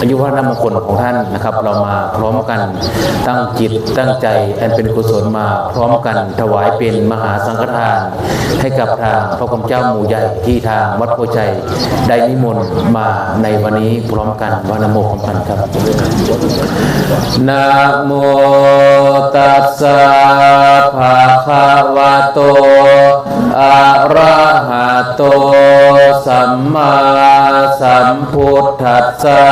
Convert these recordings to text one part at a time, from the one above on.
อายุพระนามงคลของท่านนะครับ เรามาพร้อมกันตั้งจิตตั้งใจอันเป็นกุศลมาพร้อมกันถวายเป็นมหาสังฆทาน ให้กับทางพระคุณเจ้าหมู่ใหญ่ที่ทางวัดโพชัยได้นิมนต์มาในวันนี้พร้อมกันวานโมพร้อมกันครับนะโมตัสสะภะคะวะโตอะระหะโตสัมมาสัมพุทธัสสะ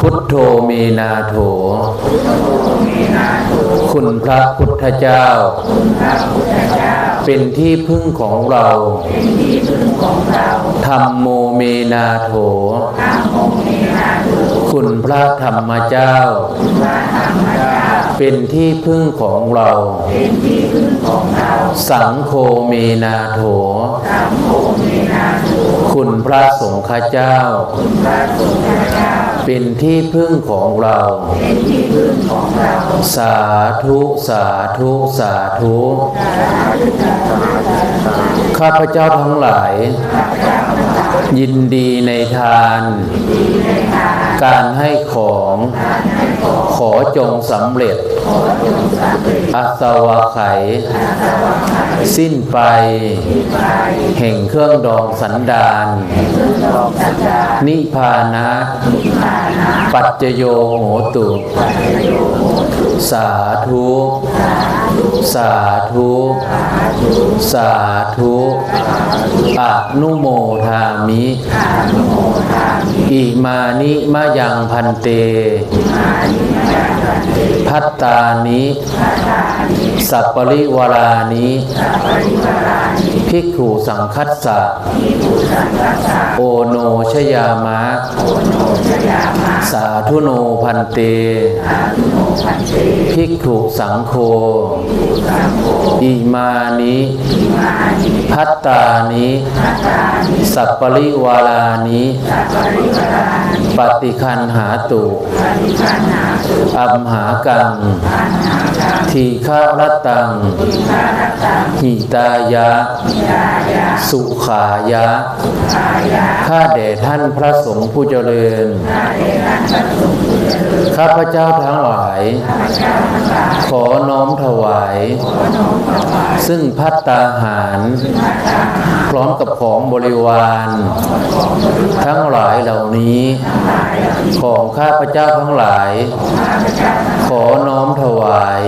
พุทโธเมนาโถ คุณพระพุทธเจ้า เป็นที่พึ่งของเรา ธรรมโมเมนาโถ คุณพระธรรมเจ้า เป็นที่พึ่งของเรา สังโฆเมนาโถคุณพระสงฆ์เจ้าเป็นที่พึ่งของเรา สาธุสาธุสาธุข้าพเจ้าทั้งหลาย ยินดีในทาน การให้ของขอจงสำเร็จอาสวะไข สิ้นไป แห่งเครื่องดองสันดาน นิพานะ ปัจจโยโหตุ สาธุ สาธุ สาธุอะนุโมทามิ อิมานิมะยังพันเต พัตตานิสัปปริวารานิภิกขุสังคัสสะโอโนชยามะ สาธุโนพันเต ภิกขุสังโฆ อิมานิพัตตานิสัปปริวารานิปฏิคันหาตุอัมหากัง ทีฆารตัง หิตายะ สุขายะ ข้าแด่ท่านพระสงฆ์ผู้เจริญข้าพเจ้าทั้งหลาย ขอน้อมถวาย ซึ่งพัตตาหาร พร้อมกับของบริวาร ทั้งหลายเหล่านี้ ของข้าพเจ้าทั้งหลาย ขอน้อมถวาย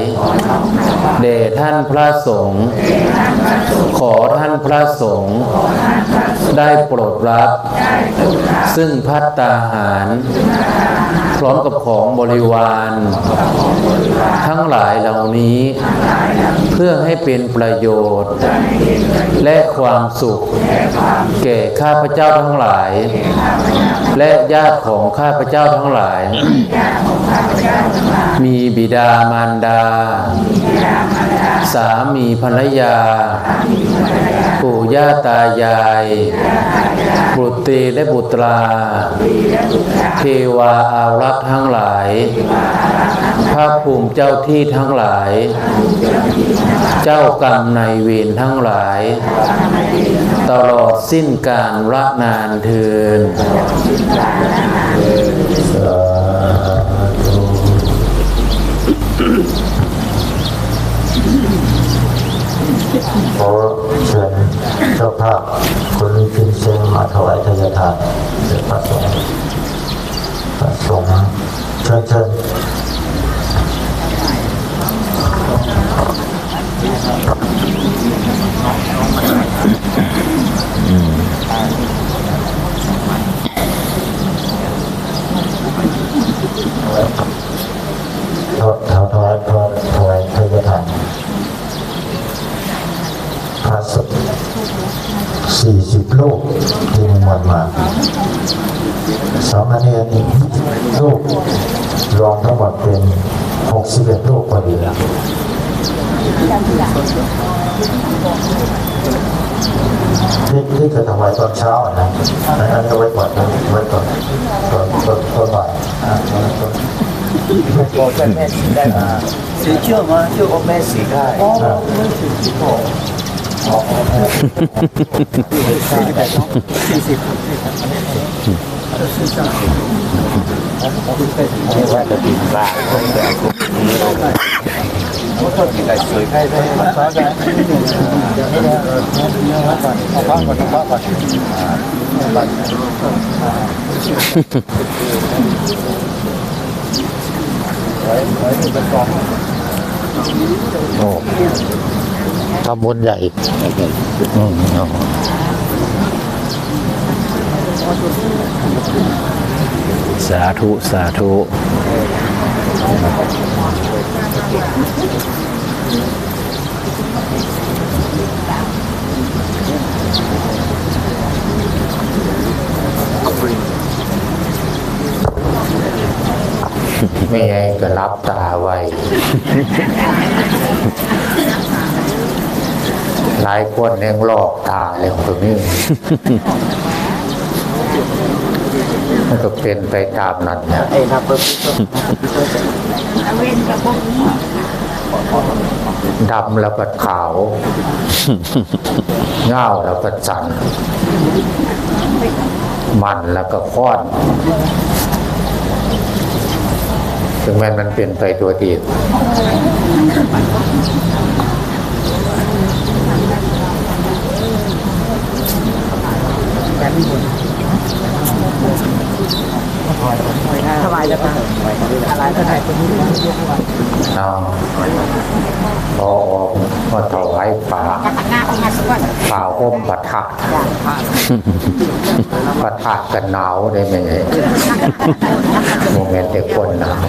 แด่ท่านพระสงฆ์ขอท่านพระสงฆ์ได้โปรดรับ ซึ่งพัตตาหาร พร้อมกับของบริวาร ทั้งหลายเหล่านี้ เพื่อให้เป็นประโยชน์ และความสุข แก่ข้าพเจ้าทั้งหลาย และญาติของข้า้าพเจ้าทั้งหลาย มีบิดามารดา สามีภรรยา ปู่ย่าตายาย บุตรีและบุตรา เทวาอารักษ์ทั้งหลาย พระภูมิเจ้าที่ทั้งหลาย เจ้ากรรมในายเวรทั้งหลาย ตลอดสิ้นการละนานเทินขอเชิญเจ้าภาพคนนี้ขึ้นเสียงมาถวายทายทานเสด็จพระสงฆ์พระสงฆ์เชิญเชิญามาณรอีกโรครวมทั้งหมดเป็นหกสิบเอ็ดลูกพอดีแล้วนี่นี่เคือทำไมตอนเช้านะนั้นก็ไว้ก่อนนะไว้ก่อนตอนตอนตอนบ่ายบอกท่านแม่ได้มาสีเชื่อมาเชื่อว่าแม่สีได้ ว่าจะติดลาต้องแต่คนนี้เราก็กินได้สวยได้ได้มาซ้อนได้เอาก่อนเอาบ้างก่อนเอาบ้างก่อนโอ้ ทำบุญใหญ่อืมเอาสาธุ สาธุไม่ไงก็รับตาไว้ หลายคนยังหลอกตาเลยตรงนี้มันก็เป็นไปตามนั้นเนี่ยไอ้นับเพดำแล้วก็ขาวเงาแล้วก็จันมันแล้วก็ค้อนถึงแม้มันเป็นไปตัวดี ถวายแล้วค่ะถวายเท่าไหร่ตรงนี้เอาพอออกมาถวายป่าป่าห่มปะทะปะทะกันหนาวได้ไหมโมเมนต์เด็กคนหนาว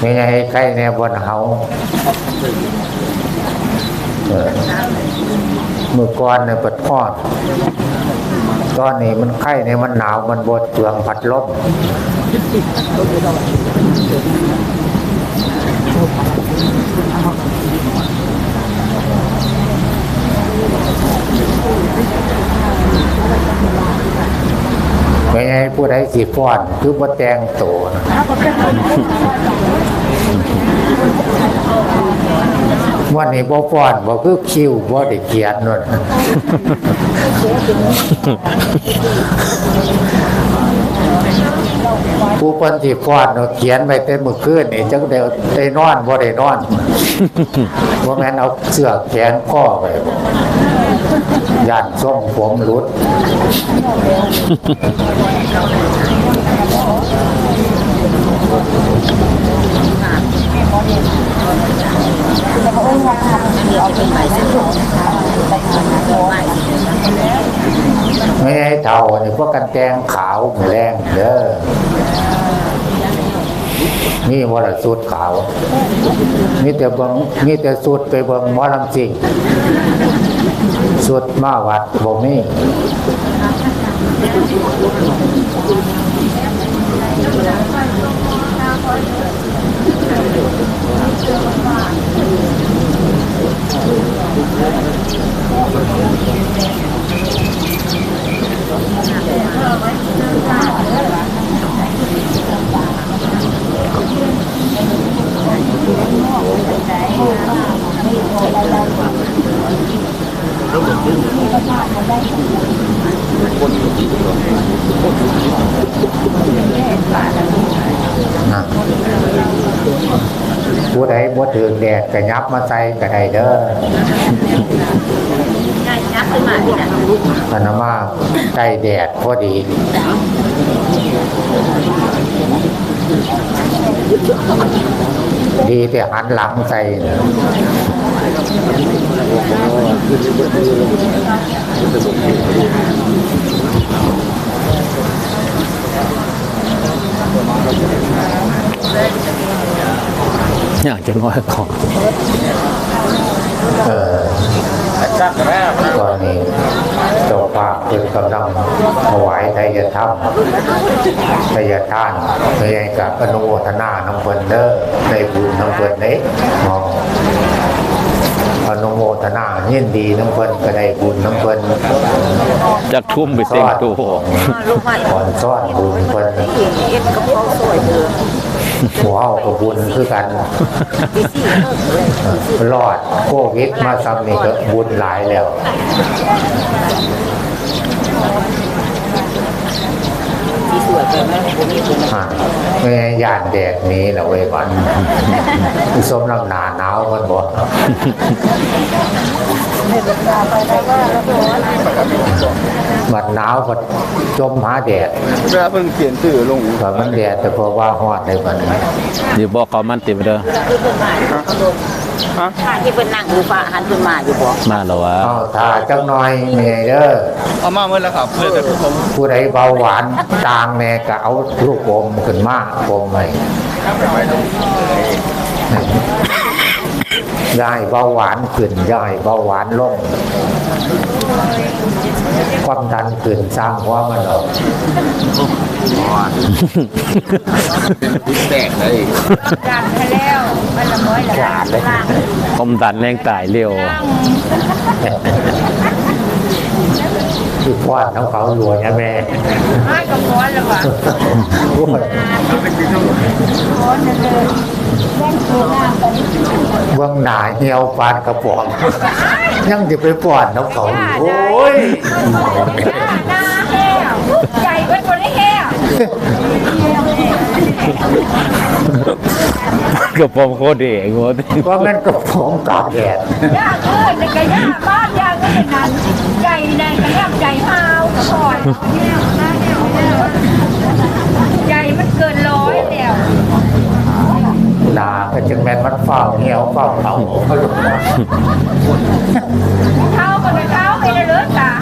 ไม่ไงใกล้แนวบนเฮาเออ มือก่อนเนี่ยปัดทอดตอนนี้มันไข้เนี่ยมันหนาวมันบดเปลืองพัดลมไม่ให้ผู้ใดสิฟ้อน คือบ่แตงโตนะ วันนี้บ่ฟ้อนบ่คือคิวบ่ได้เขียนนั่นผู้เพิ่ฟ้อนเนเขียนไว้แต่มื้อคืนนี่จังได้ได้นอนบ่ได้นอนบ่แม่นเอาเสื้อแขนข้อไปย่านทรงผมหลุด ไม่ให้เท่านี่ พวกกันแกงขาวแรงเด้อนี่วรสุดขาว มีแต่เบิงมีแต่สุดไปเบิงมอลำจริงสุดมาวัดบ่มีนะ ผู้ใดบ่ถึงแดดก็ยับมาใส่ก็ได้เด้อ พนมาใกล้แดดพอดีดีแต่หันหลังใส่นะอยากจะง้อยของเออจักแล้ว ตอนนี้โตเพิ่นกำลังถวายทายธรรมทายทานเพื่อให้กับอนุโมทนาน้ำเพิ่นเด้อได้บุญน้ำเพิ่นเด้อ๋ออนุโมทนายินดีน้ำเพิ่นก็ได้บุญน้ำเพิ่นจากทุ่มไปเต็มตัวลูกมันก่อนซ้อนบุญเพิ่น เองเอ็ดกับเขาสวยเด้อหัวเฮากับบุญคือกันรอดโควิดมาซ้ำนี่ก็บุญหลายแล้ว เป็นแม่ผมมีคนอ่าไม่ย่านแดดนี้แหละเว้ยวันผู้สมน้ำหนาหนาวมันบอกมันหนาวก็จมหาแดดเวลาเพิ่งเขียนชื่อลงก็มันแดดแต่พอว่าฮอดในมันเดี๋ยวบอกเขามันติดไปเด้อ คือเป็นมาถ้าที่เป็นนั่งอยู่ฟ้าหันเป็นมาอยู่บ่มาแล้ววะเอาถ้าจักหน่อยเมยเด้อเอามาเมื่อแล้วครับเพื่อจะผมผู้ใดเบาหวานจางแน่ก็เอาลูกอมขึ้นมาอมไว้ยายเบาหวานขึ้นยายเบาหวานลง ความดันขึ้นสร้างหัวมันออกแตกเลยการไปแล้วมันละม้อยละล่างผมดันแรงตายเร็ว ที่พอดน้ำเขาหลวนะแม่ไม่ก็ม้อนละว่ะโอ้ยม้อนเลยแม่คือหน้าตอนนี้เบื้องหน้าเหี่ยวปานกระป๋องยังจะไปปอดน้ำเขาอยู่โอ้ยหน้าแห้วใหญ่ไว้คนได้แห้วกระผมโคตรเองหมดว่ามันกระป๋องตากแดดย่าเอ้ยในกระย่าบ้านย่าก็เป็นนั้น ใจในกระย่าหาวกระพอยใจมันเกินร้อยแล้วหนาก็จึงแม่นมันเฝ้าเหี่ยวเฝ้าเขาเขาลงมาเท้าก็เป็นเท้าไปเลยเลยตา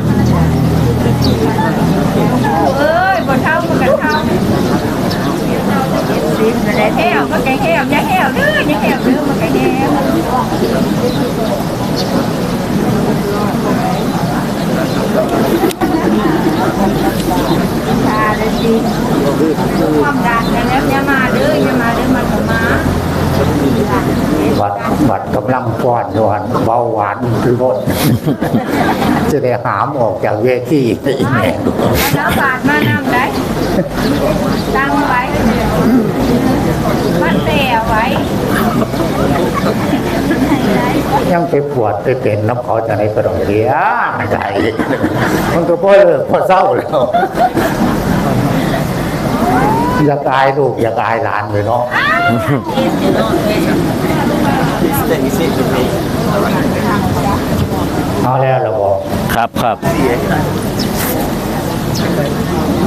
เอ้ยบนเท้าก็เป็นเท้าแต่แห้วก็แกแห้วย่าแห้วเด้ออย่าแห้วเด้อมันแกแห้วตาเลยสิความดันแล้วอย่ามาเด้ออย่ามาเด้อมันก็มา วัดวัดกำลัง ป้อนอยู่หันเบาหวานลดจะได้หามออกจากเวทีอีกแม่แล้วบาทมานำได้ตั้งไว้มันแต่ไว้ยังไปปวดไปเป็นน้ำเขาจะในกระดองเลียใจมันก็พ่อเลิกพ่อเศร้าแล้วอยากอายลูกอยากอายหลานเลยเนาะ เอาแล้วเหราบอก ครับครับ